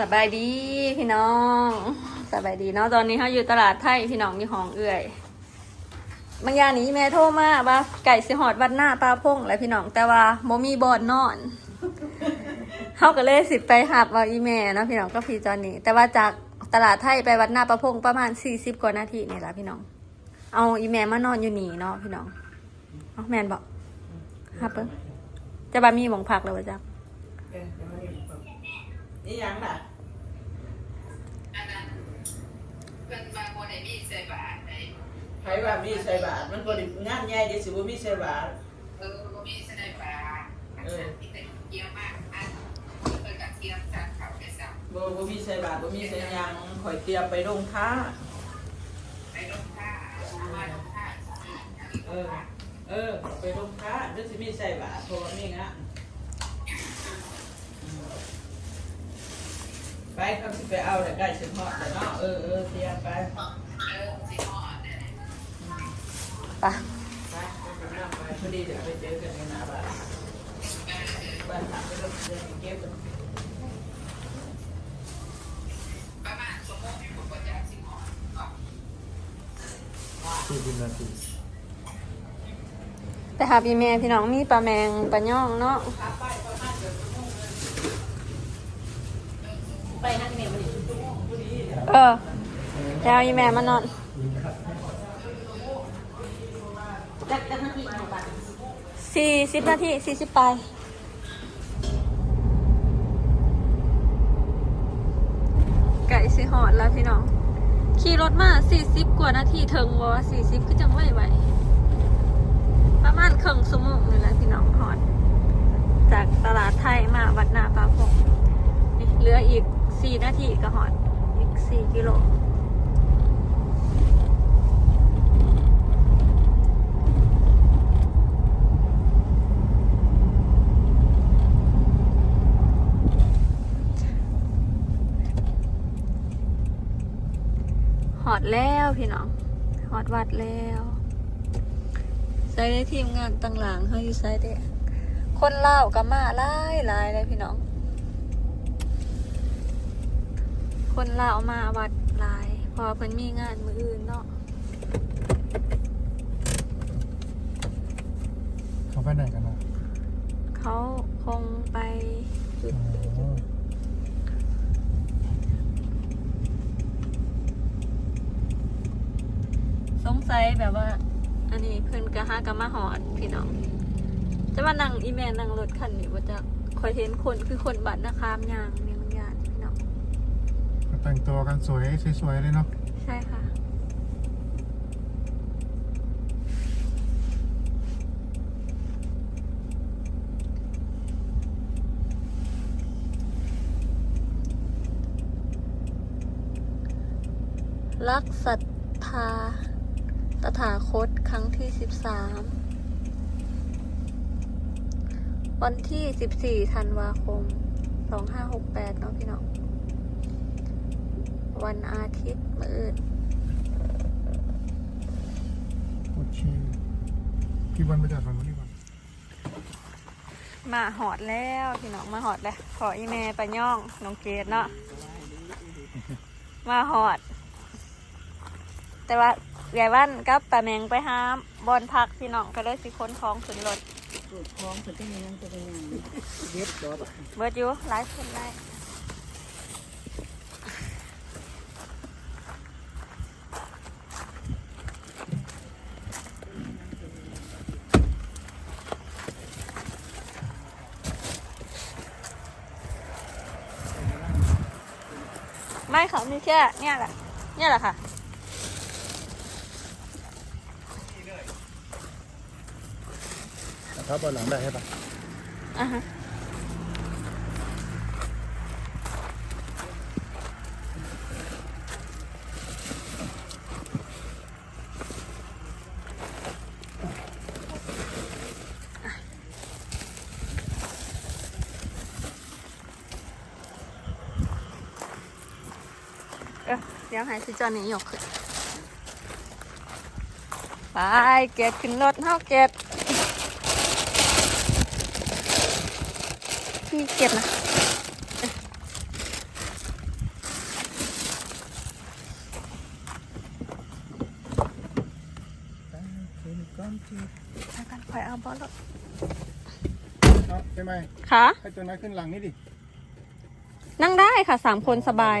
สบายดีพี่น้องสบายดีเนาะตอนนี้เขาอยู่ตลาดไทยพี่น้องมีของเอื่อยบางอย่างนี้แม่โทรมาว่าไก่สิหอดวัดหน้าปลาพงและพี่น้องแต่ว่าโมมีบอนนอนเขาก็เลยสิไปหับเอาอีแม่เนาะพี่น้องก็พี่จอนนี่แต่ว่าจากตลาดไทยไปวัดหน้าปลาพงประมาณสี่สิบกว่านาทีนี่แหละพี่น้อง เอาอีแม่มานอนอยู่หนีเนาะพี่น้องเอาแมนบอกหับเปิ้งจะบามีหมองพักเลยวะจ๊ะ เออเดี๋ยวมาดูก่อน นี่ยังล่ะอันนั้นเป็นมาโมเดลนี่ใส่บาทไอ้ใครว่ามีใส่บาทมันบ่ได้งานใหญ่เดี๋ยวสิบ่มีใส่บาทเออโมมีใส่บาทอันนั้นที่เป็นเยี่ยมมากอันเป็นกับเทียมจากเขาไปสั่งบ่บ่มีใส่บาทบ่มีใส่หยังข่อยเตรียมไปโรงค้าไปลงท่ามาลงท่าเออเออไปโรงค้าเดี๋ยวสิมีใส่บาทเพราะว่ามีงานอืม ไปเขาสิไปเอาแต่ใกล้สิฮอดแล้วเนาะเออเออเตรียมไปเออสิหอดเนี่ยไปไปไปนำไปพอดีเดี๋ยวไปเจอกันในหน้าบ้านบ้านถามไปลงเดินเก็บกันประมาณชั่วโมงที่ผมก็จะสิหอดสี่สิบนาทีแต่หาพี่แม่พี่น้องมีปลาแมงปลาย่องเนาะ ไปนั่งเนี่ยมันอยู่ชั่วโมงพ อดีเนี่ยเออแล้วอีแม่มานอนจักจักนาทีหนึ่งบาทสี่สิบนาทีสี่สิบปไก่สิหอดแล้วพี่น้อง ขี่รถมาสี่สิบกว่านาทีถึงวะสี่สิบก็จังไหวไหวประมาณครึ่งชั่วโมงนี่แหละพี่น้องหอด จากตลาดไทยมาวัดนาปลาพงเหลืออีกสี่นาทีก็หอด สี่กิโลหอดแล้วพี่น้องหอดวัดแล้วใส่ได้ทีมงานต่างหลังเฮาอยู่ใส่เด้คนเล่ากับมาหลายหลายเลยพี่น้อง คนเล่าวมาวัดหลายเพอเพิ่นมีงานมืออื่นเนาะเขาไปไหนกันอะเขาคงไปจุดอ๋อสงสัยแบบว่า อันนี้เพิ่นกะหากะมาหอดพี่น้อง จะมานั่งอีแม่นั่งรถคันนี้ว่าจะคอยเห็นคนคือคนบัตรนะคามยางเนี่ยมันยานพี่น้อง ก็ แต่งตัวกันสวยสวยๆเลยเนาะใช่ค่ะ รักศรัทธาตถาคตครั้งที่สิบสามวันที่สิบสี่ธันวาคมสองห้าหกแปดเนาะพี่น้อง วันอาทิตย์มื้ออื่นโอเคพี่บอลไปจัดวันนี้ก่อนมาหอดแล้วพี่น้องมาหอดแล้วขออีเมลไปย่องน้องเกดเนาะมาหอด แต่ว่าใหญ่บ้านกับปลาแมงไปห้ามบอลพักพี่น้องก็เลยสิค้นท้องขึ้นรถสูตรคล้องถึงที่นี่นั่นจะเป็นยังไงเย็บรถเบิร์ดอยู่ไลฟ์คนได้ไค่ะมีแค่เนี่ยแหละเนี่ยแหละค่ะครับบอลหลังได้ใช่ปะอะฮะ เดี๋ยวหายสิจอนี้ยกขึ้นไปเกตขึ้นรถเฮาเกตพี่เกตนะไปกันคอเอาบอรถเอาใช่ไหมคะให้ตัวนั้นขึ้นหลังนี่ดิ นั่งได้ค่ะสามคนสบาย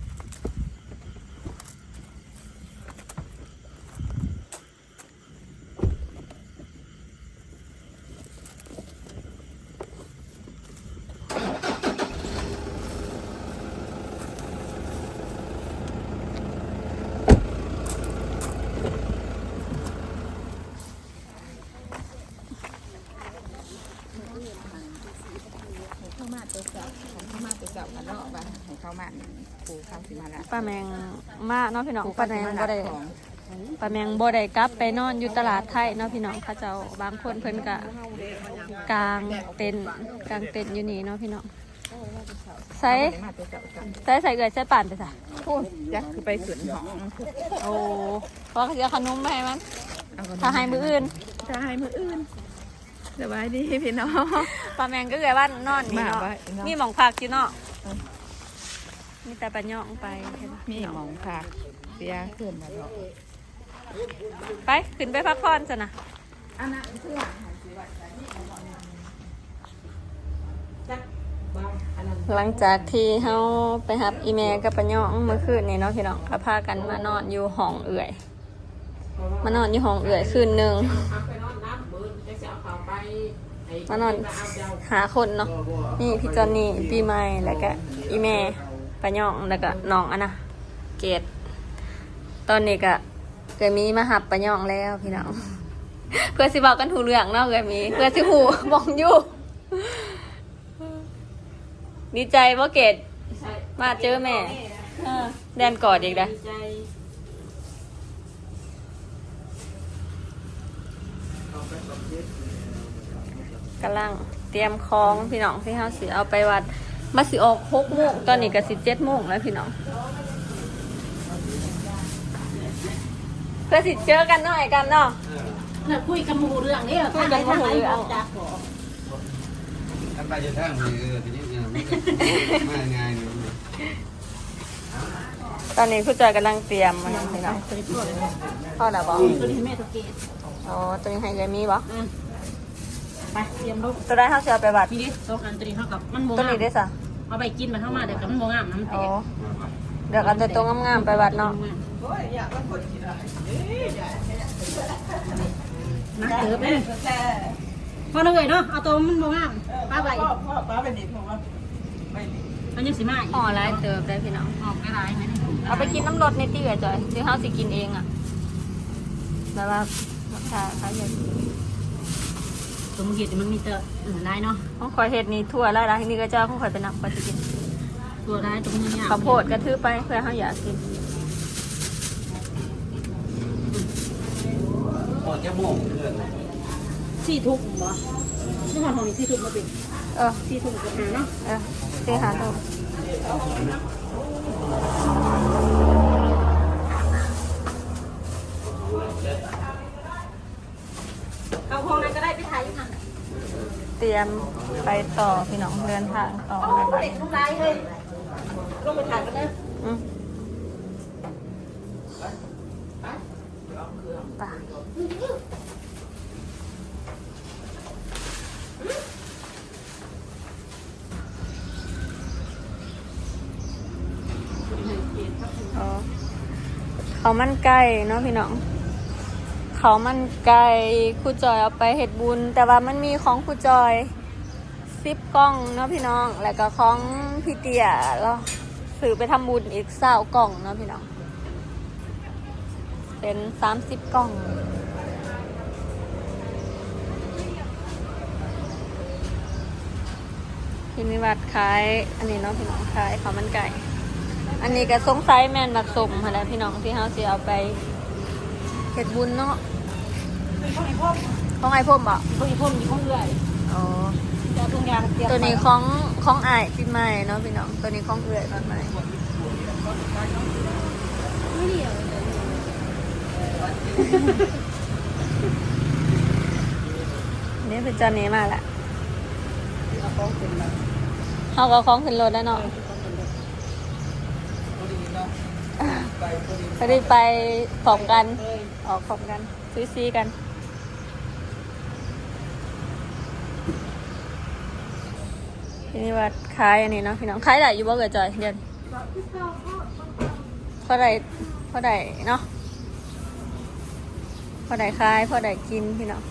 เอาไว้อย่างนี้เดี๋ยว เข้ามาตัวเจ้าเข้ามาตัวเจ้ากันเนาะว่าให้เข้ามาปูเข้าสิมาละ ป้าแมงมาเนาะพี่น้องป้าแมงบ่ได้ของป้าแมงบ่ได้กลับไปนอนอยู่ตลาดไทยเนาะพี่น้องเขาเจ้าบางคนเพิ่นก็กลางเต็นท์กลางเต็นท์อยู่นี่เนาะพี่น้องใส่มาตัวเจ้ากันใส่ใส่เกลือใส่ป่านไปซะพูดจะคือไปขืนหองโอ้เพราะเขาจะเอาขนมมาให้มันถ้าให้มืออื่นจะให้มืออื่นสบายดีพี่น้องป้าแมงก็เลยว่านอนนี่เนาะมาไว้เนาะมีหมองพักอยู่เนาะ มีแต่ปลาย่องไปเห็นมีหมองผักเสียขึ้นมาเนาะไปขึ้นไปพักผ่อนซะนะอันนั้นเพื่อหลังจากที่เฮาไปหับอีเมลกับปะย่องเมื่อคืนนี่เนาะพี่น้องก็พากันมานอนอยู่ห้องเอื่อย มานอนอยู่ห้องเอื่อยคืนหนึ่งไปนอนน้ำบืนจะเอาเขาไปมานอนหาคนเนาะนี่พี่จอนนี่ปีใหม่แล้วก็อีเมล ปะย่องแล้วก็น้องอันนะเกดตอนนี้ก็เกมีมาหับปะย่องแล้วพี่น้อง เพื่อสิบอกกันถูกเรื่องเนาะเกมี เพื่อสิหูมองอยู่ดีใจว่าเกดมาเจอแม่เออแดนกอดอีกนะดีใจกำลังเตรียมคองพี่น้องที่เขาสิเอาไปวัด มาสิออกหกโมงตอนนี้ก็สิเจ็ดโมงแล้วพี่น้องเพื่อสิเจอกันหน่อยกันเนาะน่ะคุยกันหมู่เรื่องนี้คุยกันหมู่เรื่องจากขอท่านไปจะทางมือเออทีนี้เนี่ยมันก็มาง่ายเลยตอนนี้คุณจอยกำลังเตรียมมันพี่น้องพ่อหน่ะบอกตัวนี้ให้แม่ตัวเกตอ๋อตัวนี้ให้ยายมีบ่ไปเตรียมลูกตัวได้เขาสิเอาไปวัดนี่ดิสองอันตัวนี้เท่ากับมันโมตัวงานี้มได้สะ เอาไปกินมาเข้ามาเดี๋ยวกับมันโมงามน้ำแตอ๋กอเดี๋ยวกันตัวตัวงามๆไปวัดเนาะโอ้ยอยากมาคนที่ไหนเอ๊ะอยากนักเติบเลยพอเลยเนาะเอาตัวมันโมงามป้าไปพ่อพ่อป้าไปนี่ผมว่าไปนี่มันยังสิมาอีกห่อหลายเติบได้พี่น้อง ออกได้หลายไหมเนี่ยเอาไปกินน้ำรดในที่เหลือจอยที่เขาสิกินเองอะแบบว่าราคาเขาอย่าง ตัวมึงเห็ดมันมีเตออื่นได้เนาะของคอยเห็ดนี่ทั่วแล้วละนี่ก็เจ้าของคอยไปนับคอยสิกินตัวได้ตัวมันยาวข้าวโพดกระทือไปเพื่อเขาอยากกินพอจะโมงเพื่อนสี่ทุ่มบ่นี่หอนของนี่สี่ทุ่มมาเป็นเออสี่ทุ่มกับหาเนาะเออตีหาตัว เอาห้องนั้นก็ได้ไปถ่ายอยู่ค่ะ เตรียมไปต่อพี่น้องเดินทางต่อไปบ้านเด็กลูกไล่เลยลงไปถ่ายกันนะอืมไปอ๋อเขาวมันไก่เนาะพี่น้อง เขามันไก่ครูจอยเอาไปเห็ดบุญ แต่ว่ามันมีของครูจอยซิปกล้องเนาะพี่น้อง แล้วก็ของพี่เตียแล้วซื้อไปทำบุญอีกเศร้ากล่องเนาะพี่น้อง เป็นสามสิบกล่องพี่นิวัดขาย อันนี้เนาะพี่น้องขายข้าวมันไก่ อันนี้ก็สงสัยแมนบักสมค่ะแล้วพี่น้องที่เขาสิเอาไป เฮ็ดบุญเนาะของไอ้พ่มบ่พวกอีพ่นมีข้องเรื่อยอ๋อจะทุกอย่างเตรียมตัวนี้ของของอายปีใหม่เนาะพี่น้องตัวนี้ของเอื้อยปีใหม่นี่เป็นจานนี้มาละเอาของเป็นแบบเขาก็คล้องขึ้นรถแล้วเนาะพอดีเนาะไปพอดีพอดีไปพร้อมกัน ออกพร้อมกันซื้อซีกัน ทีนี้ว่าขายอันนี้เนาะพี่น้องขายได้อยู่บ่เกิดจอยเดือนพอได้พอได้เนาะพอได้ขายพอได้กินพี่น้อง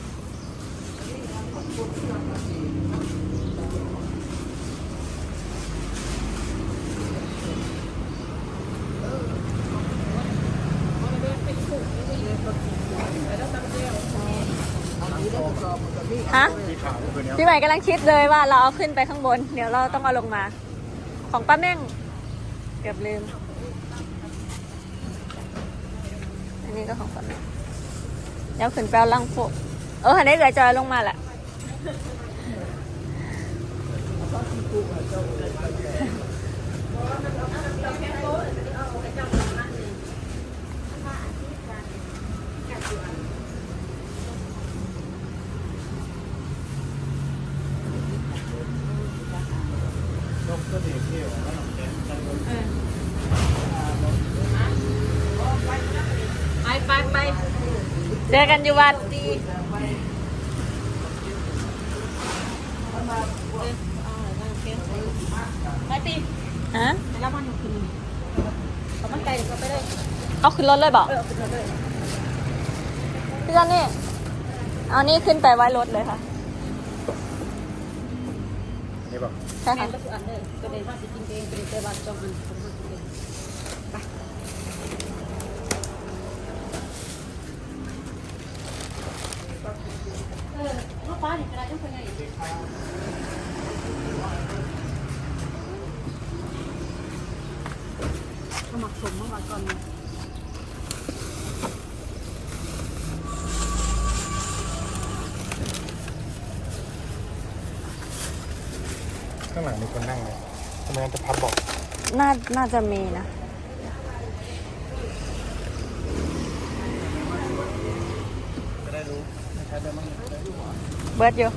ฮะพี่ใหม่กำลังคิดเลยว่าเราเอาขึ้นไปข้างบน เดี๋ยวเราต้องเอาลงมา ของป้าแม่ง เกือบลืม อันนี้ก็ของป้าแม่งเดี๋ยวขึ้นไปเอาลังโฟเออหันได้เกิดจอยลงมาแหละ ไปไปไปเจอกันอยู่วัดไปตีฮะแล้วมันคือเขามันไกลก็ไปเลยเอาขึ้นรถเลยบอกเพี่จันนี่เอานี่ขึ้นไปไว้รถเลยค่ะ นี่บอกใช่แม่ค่ะก็คืออันเลยก็เลยห้าสิบกินเองเป็นเตวันจองอันเป็นห้าสิบเองเออลูกป้าเนี่ยอะไรต้องเป็นไงเอาหมักสมเมื่อวานก่อนนะ ข้างหลังมีคนนั่งเลยทำไมมัน จะพับบอกน่าน่าจะมีนะ จะได้รู้ไม่ใช่ได้มั้งเบิร์ดอยู่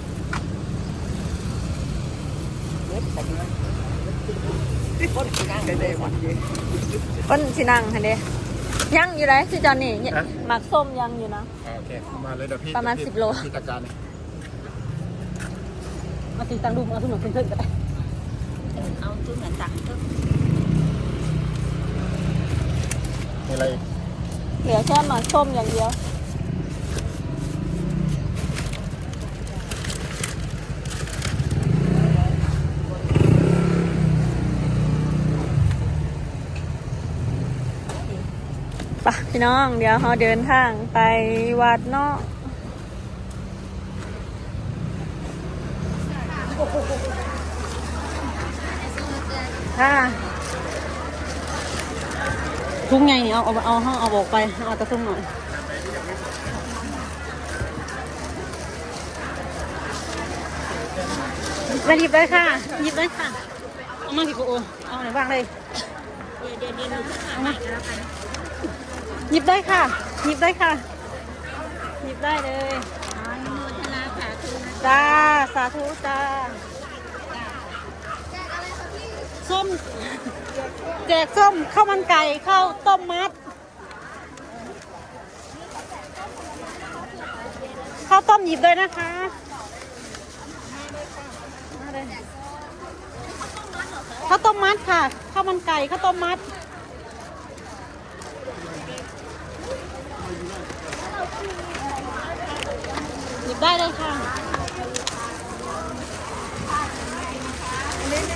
ก้นสินังค่ะเด้ยังอยู่ไรสิจอนนี่หมักส้มยังอยู่นะโอเคมาเลยเดี๋ยวพี่ประมาณเดี๋ยว10โลพี่จัดการเลยเอาตีตังดูเอาทุนหนุนขึ้นๆกัน เอาตุ้มเหมือนตักมีอะไรอีกเหลือแค่หมักส้มอย่างเดียว ไปะพี่น้อง เดี๋ยวเราเดินทางไปวัดเนาะ ค่ะทุกไงเนี่ยเอาเอาเอาเอาเอาบอกไปเอาตะทุ่งหน่อยมาหยิบเลยค่ะหยิบเลยค่ะเอามาสิโกโอเอาไหนบ้างเลยเอามาหยิบได้ค่ะหยิบได้ค่ะหยิบได้เลยจ้าสาธุจ้า ส้ม แจกส้มข้าวมันไก่ข้าวต้มมัดข้าวต้มหยิบเลยนะคะข้าวต้มมัดค่ะข้าวมันไก่ข้าวต้มมัดหยิบได้เลยค่ะ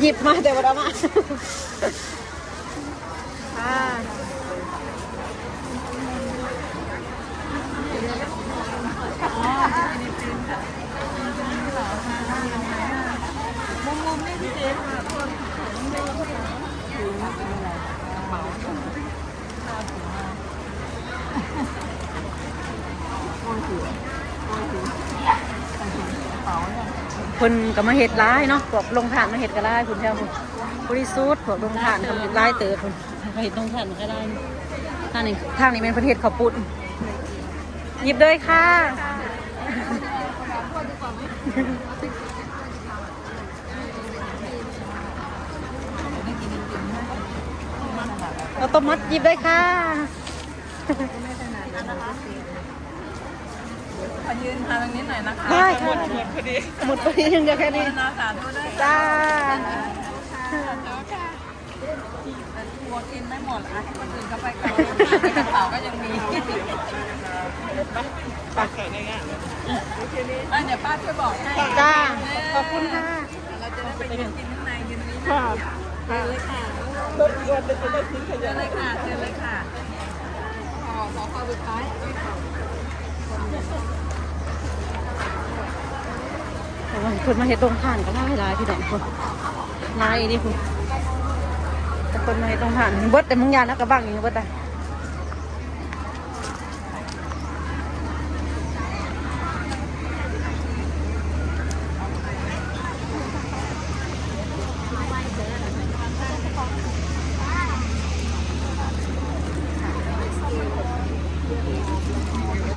หยิบมาแต่ว่าเอามา คนก็มาเห็ดร้ายเนาะพวกลงทานมาเห็ดก็ได้คุณเจ้าคุณบริสุทธิ์พวกลงทานคนเห็ดร้ายเติบคุณมาเห็ดลงทานก็ได้ทางนี้ทางนี้เป็นประเทศเขาวปุ่นหยิบเลยค่ะเราต้มมัดหยิบเลยค่ะ ขอยืนทางนี้หน่อยนะคะได้ค่ะหมดพอดีหมดไปยังเดียวแค่นี้นาสาธุด้วยจ้าหมดกินไม่หมดอะคนอื่นก็ไปก่อนกระเป๋าก็ยังมีปากแขนง่ายๆอะเดี๋ยวป้าช่วยบอกให้จ้าขอบคุณค่ะเราจะได้ไปยืนกินข้างในยืนนี้ค่ะเชิญเลยค่ะรถรถจะได้ทิ้งขยะเลยค่ะเชิญเลยค่ะขอขอข้อสุดท้าย คนมาเห็ดตรงผ่านก็ได้ลายพี่น้องคนลายนี่คุณแต่คนมาเห็ดตรงผ่านเบิดแต่มึงยานแล้วก็บังอย่างนี้เบิดแต่